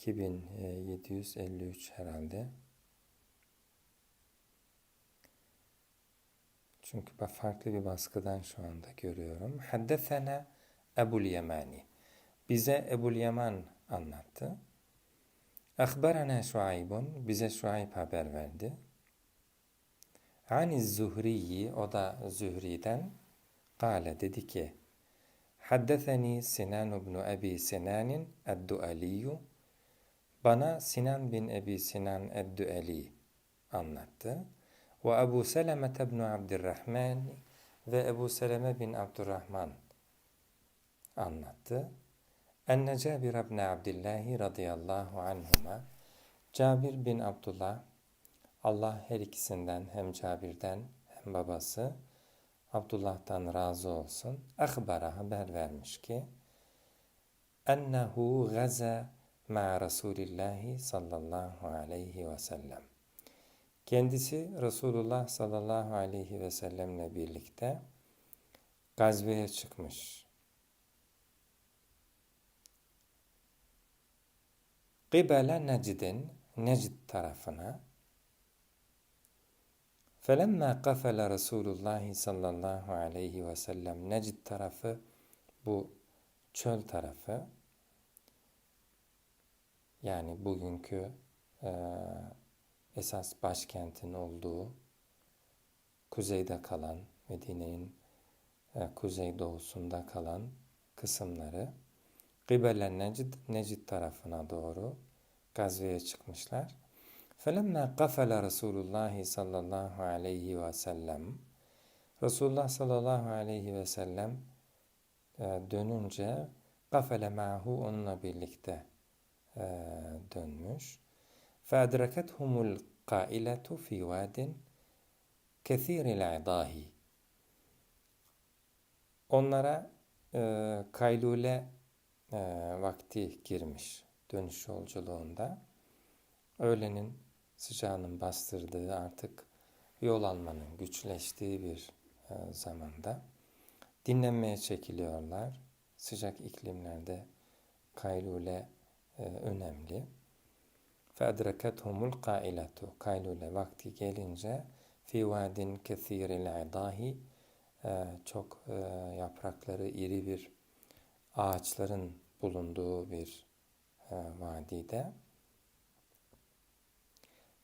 2753 herhalde. Çünkü ben farklı bir baskıdan şu anda görüyorum. Haddesena Ebul Yemani. Bize Ebul Yaman anlattı. Akbarana Şuaybun. Bize Şuayb haber verdi. Ani Zuhriyi. O da Zühri'den. Kale dedi ki. Haddeseni Sinan ibn Ebi Sinan'in Eddualiyu. Bana Sinan bin Ebi Sinan Edduali anlattı. Ve Ebu Seleme ibn Abdurrahman ve Ebu Seleme bin Abdurrahman anlattı. Enne Cabir ibn Abdullah radıyallahu anhuma Cabir bin Abdullah Allah her ikisinden hem Cabir'den hem babası Abdullah'tan razı olsun. Akbara haber vermiş ki ennehu gaza ma Resulillahi sallallahu aleyhi ve sellem. Kendisi Resulullah sallallahu aleyhi ve sellemle birlikte gazveye çıkmış. Qibele Necid'in, Necid tarafına Felemma kafele Resulullah sallallahu aleyhi ve sellem Necid tarafı bu çöl tarafı yani bugünkü e, esas başkentin olduğu kuzeyde kalan Medine'nin e, kuzeydoğusunda kalan kısımları Kıbele Necid, Necid tarafına doğru gazveye çıkmışlar. Felemma kafele Resulullah sallallahu aleyhi ve sellem Resulullah sallallahu aleyhi ve sellem e, dönünce kafele mahu onunla birlikte e, dönmüş. فَاَدْرَكَتْهُمُ الْقَائِلَةُ فِي وَادٍ كَثِيرِ الْعِضَاهِ Onlara e, kaylule e, vakti girmiş dönüş yolculuğunda. Öğlenin sıcağının bastırdığı artık yol almanın güçleştiği bir e, zamanda dinlenmeye çekiliyorlar. Sıcak iklimlerde kaylule e, önemli. فَاَدْرَكَتْهُمُ الْقَائِلَةُ Kaylule vakti gelince fi vadin kethiril idahi çok e, yaprakları iri bir ağaçların bulunduğu bir e, vadide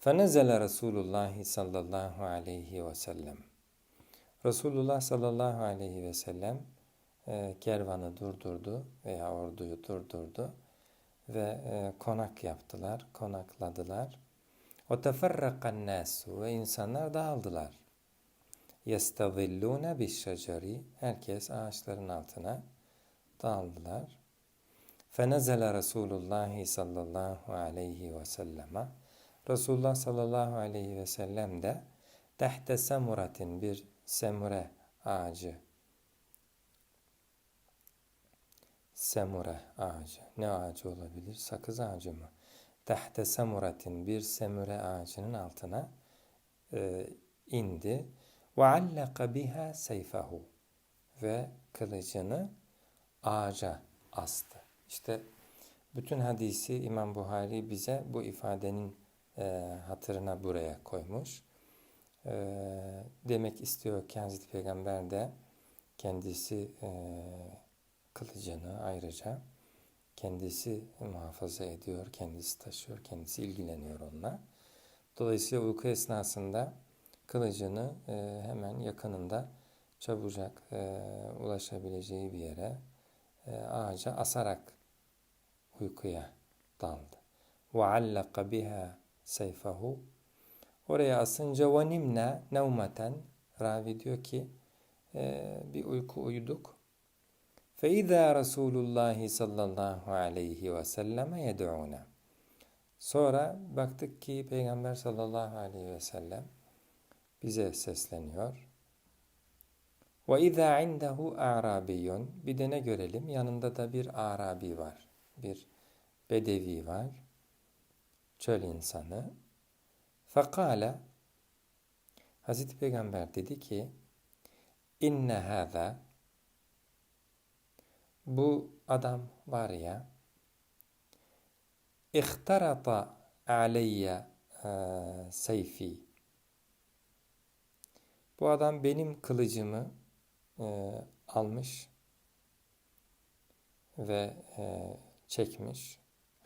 فَنَزَلَ Resulullah sallallahu aleyhi ve sellem Resulullah sallallahu aleyhi ve sellem e, kervanı durdurdu veya orduyu durdurdu ve e, konak yaptılar, konakladılar. O teferrakan nasu ve insanlar dağıldılar. Yestazillune bis şeceri herkes ağaçların altına dağıldılar. Fenezele Resulullah sallallahu aleyhi ve selleme Resulullah sallallahu aleyhi ve sellem de tehte semuratin bir semure ağacı semure ağacı. Ne ağacı olabilir? Sakız ağacı mı? Tahte semuratin bir semure ağacının altına e, indi. Ve allaka biha seyfahu ve kılıcını ağaca astı. İşte bütün hadisi İmam Buhari bize bu ifadenin e, hatırına buraya koymuş. E, demek istiyor ki Hazreti Peygamber de kendisi e, kılıcını ayrıca kendisi muhafaza ediyor, kendisi taşıyor, kendisi ilgileniyor onunla. Dolayısıyla uyku esnasında kılıcını e, hemen yakınında çabucak e, ulaşabileceği bir yere e, ağaca asarak uykuya daldı. وَعَلَّقَ بِهَا سَيْفَهُ Oraya asınca وَنِمْنَا نَوْمَةً Ravi diyor ki e, bir uyku uyuduk. فَاِذَا رَسُولُ اللّٰهِ sallallahu aleyhi ve selleme yed'una. Sonra baktık ki Peygamber sallallahu aleyhi ve sellem bize sesleniyor. وَاِذَا عِنْدَهُ اَعْرَابِيٌّ Bir de ne görelim? Yanında da bir Arabi var. Bir Bedevi var. Çöl insanı. فَقَالَ Hazreti Peygamber dedi ki inne hâzâ bu adam var ya ihtarata aleyye e, seyfi. Bu adam benim kılıcımı e, almış ve e, çekmiş.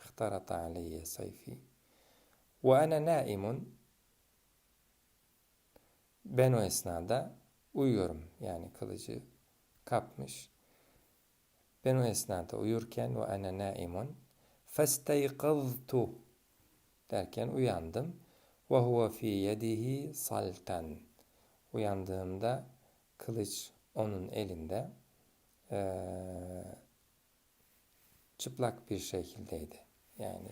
İhtarata aleyye seyfi. Ve ana naimun. Ben o esnada uyuyorum. Yani kılıcı kapmış. Ben o esnada uyurken ve ana naimun festeyqaztu derken uyandım. Ve huve fi yedihi saltan. Uyandığımda kılıç onun elinde ee, çıplak bir şekildeydi. Yani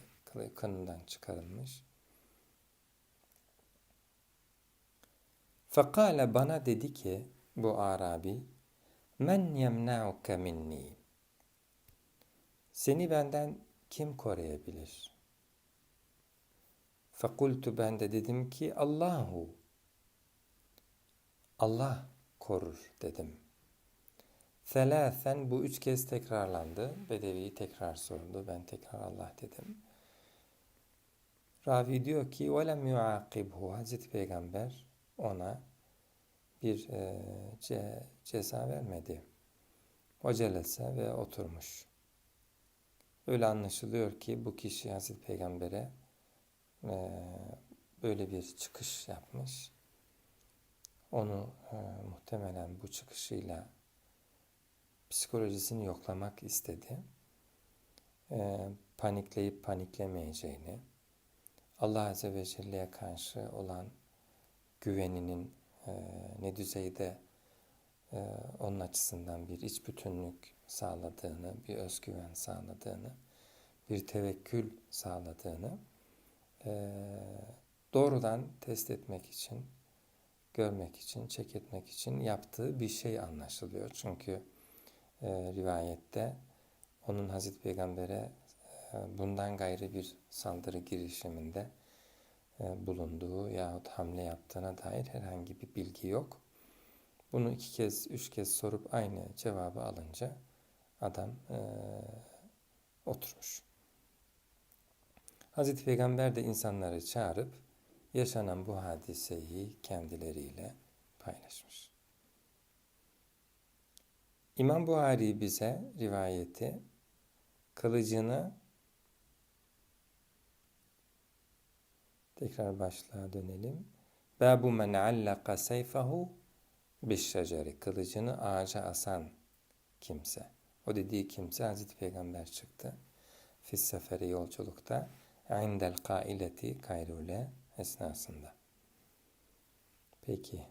kınından çıkarılmış. Fekale bana dedi ki bu Arabi men yemna'uke minni seni benden kim koruyabilir? Fekultu ben de dedim ki Allahu Allah korur dedim. Selâsen bu üç kez tekrarlandı. Bedevi tekrar sordu. Ben tekrar Allah dedim. Ravi diyor ki وَلَمْ يُعَاقِبْهُ Hazreti Peygamber ona bir e, ce, ceza vermedi. O celese ve oturmuş. Öyle anlaşılıyor ki bu kişi Hazreti Peygamber'e e, böyle bir çıkış yapmış. Onu e, muhtemelen bu çıkışıyla psikolojisini yoklamak istedi. E, panikleyip paniklemeyeceğini, Allah Azze ve Celle'ye karşı olan güveninin e, ne düzeyde e, onun açısından bir iç bütünlük sağladığını, bir özgüven sağladığını, bir tevekkül sağladığını e, doğrudan test etmek için, görmek için, çek etmek için yaptığı bir şey anlaşılıyor. Çünkü e, rivayette onun Hazreti Peygamber'e e, bundan gayrı bir saldırı girişiminde e, bulunduğu yahut hamle yaptığına dair herhangi bir bilgi yok. Bunu iki kez, üç kez sorup aynı cevabı alınca adam e, oturmuş. Hazreti Peygamber de insanları çağırıp yaşanan bu hadiseyi kendileriyle paylaşmış. İmam Buhari bize rivayeti kılıcını tekrar başlığa dönelim. Babu men allaka seyfahu bişşeceri kılıcını ağaca asan kimse. O dediği kimse Hazreti Peygamber çıktı. Fis seferi yolculukta indel kaileti kayrule esnasında. Peki